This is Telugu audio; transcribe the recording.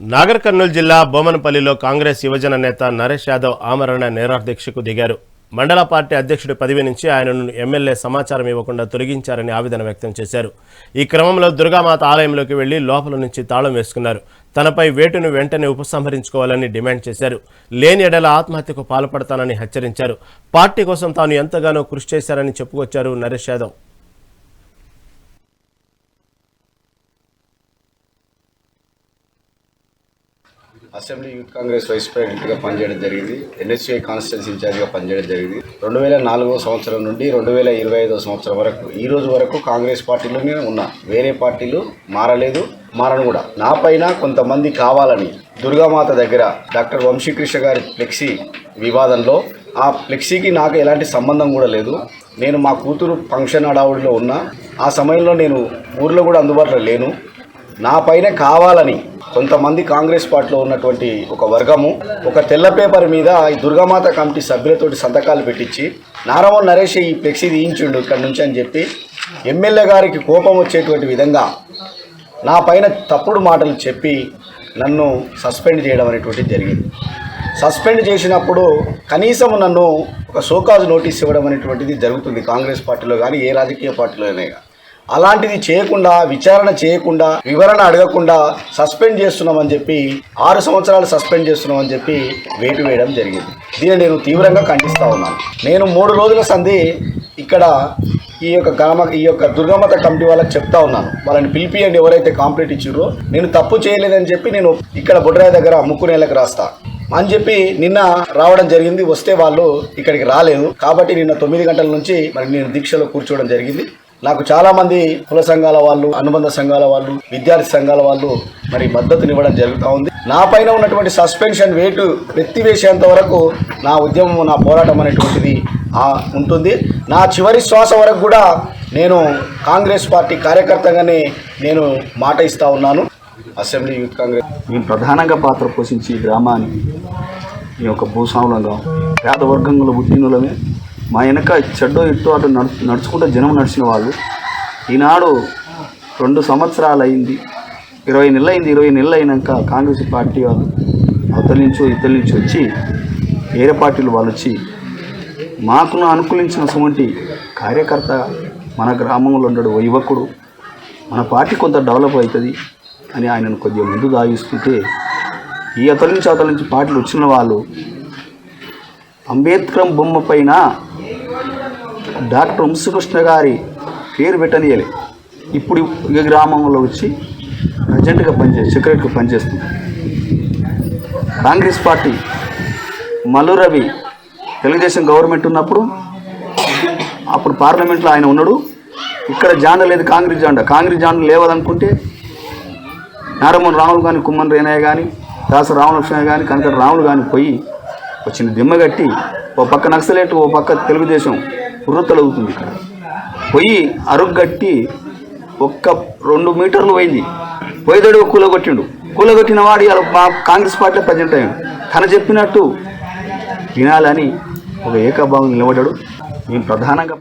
నాగర్ కర్నూలు జిల్లా బొమ్మనపల్లిలో కాంగ్రెస్ యువజన నేత నరేష్ యాదవ్ ఆమరణ నిరాదీక్షకు దిగారు. మండల పార్టీ అధ్యక్షుడి పదవి నుంచి ఆయనను ఎమ్మెల్యే సమాచారం ఇవ్వకుండా తొలగించారని ఆవేదన వ్యక్తం చేశారు. ఈ క్రమంలో దుర్గామాత ఆలయంలోకి వెళ్ళి లోపల నుంచి తాళం వేసుకున్నారు. తనపై వేటును వెంటనే ఉపసంహరించుకోవాలని డిమాండ్ చేశారు. లేని ఎడల ఆత్మహత్యకు పాల్పడతానని హెచ్చరించారు. పార్టీ కోసం తాను ఎంతగానో కృషి చేశారని చెప్పుకొచ్చారు Naresh Yadav. Assembly youth Congress vice ప్రెసిడెంట్గా పనిచేయడం జరిగింది. ఎన్ఎస్యూఐ కాన్స్టిట్యూన్సీ ఇన్ఛార్జ్గా పనిచేయడం జరిగింది. రెండు వేల నాలుగో సంవత్సరం నుండి రెండు వేల ఇరవై ఐదో సంవత్సరం వరకు ఈ రోజు వరకు కాంగ్రెస్ పార్టీలోనే ఉన్నా. వేరే పార్టీలు మారలేదు మారను కూడా. నా పైన కొంతమంది కావాలని దుర్గామాత దగ్గర డాక్టర్ వంశీకృష్ణ గారి ఫ్లెక్సీ వివాదంలో ఆ ఫ్లెక్సీకి నాకు ఎలాంటి సంబంధం కూడా లేదు. నేను మా కూతురు ఫంక్షన్ హడావుడిలో ఉన్నా. ఆ సమయంలో నేను ఊర్లో కూడా అందుబాటులో లేను. నా పైన కావాలని కొంతమంది కాంగ్రెస్ పార్టీలో ఉన్నటువంటి ఒక వర్గము ఒక తెల్ల పేపర్ మీద ఈ దుర్గామాత కమిటీ సభ్యులతోటి సంతకాలు పెట్టించి నారమల్ నరేష్ ఈ ఫ్లెక్సీ తీయించుండు ఇక్కడ నుంచి అని చెప్పి ఎమ్మెల్యే గారికి కోపం వచ్చేటువంటి విధంగా నా పైన తప్పుడు మాటలు చెప్పి నన్ను సస్పెండ్ చేయడం అనేటువంటిది జరిగింది. సస్పెండ్ చేసినప్పుడు కనీసం నన్ను ఒక షోకాజ్ నోటీస్ ఇవ్వడం అనేటువంటిది జరుగుతుంది కాంగ్రెస్ పార్టీలో కానీ ఏ రాజకీయ పార్టీలోనే కానీ అలాంటిది చేయకుండా విచారణ చేయకుండా వివరణ అడగకుండా సస్పెండ్ చేస్తున్నామని చెప్పి ఆరు సంవత్సరాలు సస్పెండ్ చేస్తున్నామని చెప్పి వేటు వేయడం జరిగింది. దీన్ని నేను తీవ్రంగా ఖండిస్తూ ఉన్నాను. నేను మూడు రోజుల సంధి ఇక్కడ ఈ యొక్క గ్రామ ఈ యొక్క దుర్గమత కమిటీ వాళ్ళకి చెప్తా ఉన్నాను. వాళ్ళని పిలిపియండి ఎవరైతే కాంప్లీట్ ఇచ్చారో నేను తప్పు చేయలేదని చెప్పి నేను ఇక్కడ బొడ్రాయి దగ్గర ముక్కు నేలకు రాస్తా అని చెప్పి నిన్న రావడం జరిగింది. వస్తే వాళ్ళు ఇక్కడికి రాలేదు. కాబట్టి నిన్న తొమ్మిది గంటల నుంచి మరి నేను దీక్షలో కూర్చోవడం జరిగింది. నాకు చాలా మంది కుల సంఘాల వాళ్ళు అనుబంధ సంఘాల వాళ్ళు విద్యార్థి సంఘాల వాళ్ళు మరి మద్దతునివ్వడం జరుగుతూ ఉంది. నా పైన ఉన్నటువంటి సస్పెన్షన్ వేటు ఎత్తివేసేంత వరకు నా ఉద్యమం నా పోరాటం అనేటువంటిది ఉంటుంది. నా చివరి శ్వాస వరకు కూడా నేను కాంగ్రెస్ పార్టీ కార్యకర్తగానే నేను మాట ఇస్తా ఉన్నాను. Assembly youth Congress. మేము ప్రధానంగా పాత్ర పోషించి గ్రామాన్ని ఈ యొక్క భూస్వాములంగా పేద వర్గంలో పుట్టినలమే మా వెనక చెడ్డో ఇట్టో అటు నడు నడుచుకుంటూ జనం నడిచిన వాళ్ళు. ఈనాడు రెండు సంవత్సరాలు అయింది ఇరవై నెలలు అయింది ఇరవై నెలలు అయినాక కాంగ్రెస్ పార్టీ వాళ్ళు అవతల నుంచి ఇతల నుంచి వచ్చి వేరే పార్టీలు వాళ్ళు వచ్చి మాకును అనుకూలించిన సమంటి కార్యకర్త మన గ్రామంలో ఉండడు ఓ యువకుడు. మన పార్టీ కొంత డెవలప్ అవుతుంది అని ఆయనను కొద్దిగా ముందు దాగిస్తుంటే ఈ అతల నుంచి అవతల నుంచి పార్టీలు వచ్చిన వాళ్ళు అంబేద్కర్ బొమ్మ పైన డాక్టర్ వంశకృష్ణ గారి పేరు పెట్టనియలే. ఇప్పుడు ఈ గ్రామంలో వచ్చి ప్రజెంట్గా పనిచే సెక్రటరీగా పనిచేస్తుంది కాంగ్రెస్ పార్టీ మల్లు రవి తెలుగుదేశం గవర్నమెంట్ ఉన్నప్పుడు అప్పుడు పార్లమెంట్లో ఆయన ఉన్నాడు. ఇక్కడ జాండ లేదు కాంగ్రెస్ జాండ. కాంగ్రెస్ జాండ లేవదనుకుంటే నారమ్మన్ రాములు కానీ కుమ్మన్ రేనయ్య కానీ దాస రామలక్ష్మయ్య కానీ కనక రాములు కానీ పోయి వచ్చిన దిమ్మ కట్టి ఓ పక్క నక్సలేట్ ఓ పక్క తెలుగుదేశం ఉర్రతలవుతుంది ఇక్కడ. పోయి అరుగ్గట్టి ఒక్క రెండు మీటర్లు పోయింది. పోయేదడు కూలగొట్టిండు. కూలగొట్టిన వాడు ఇలా మా కాంగ్రెస్ పార్టీలో ప్రజెంట్ అయ్యాడు. తను చెప్పినట్టు వినాలని ఒక ఏకభావం నిలబడ్డాడు. మేము ప్రధానంగా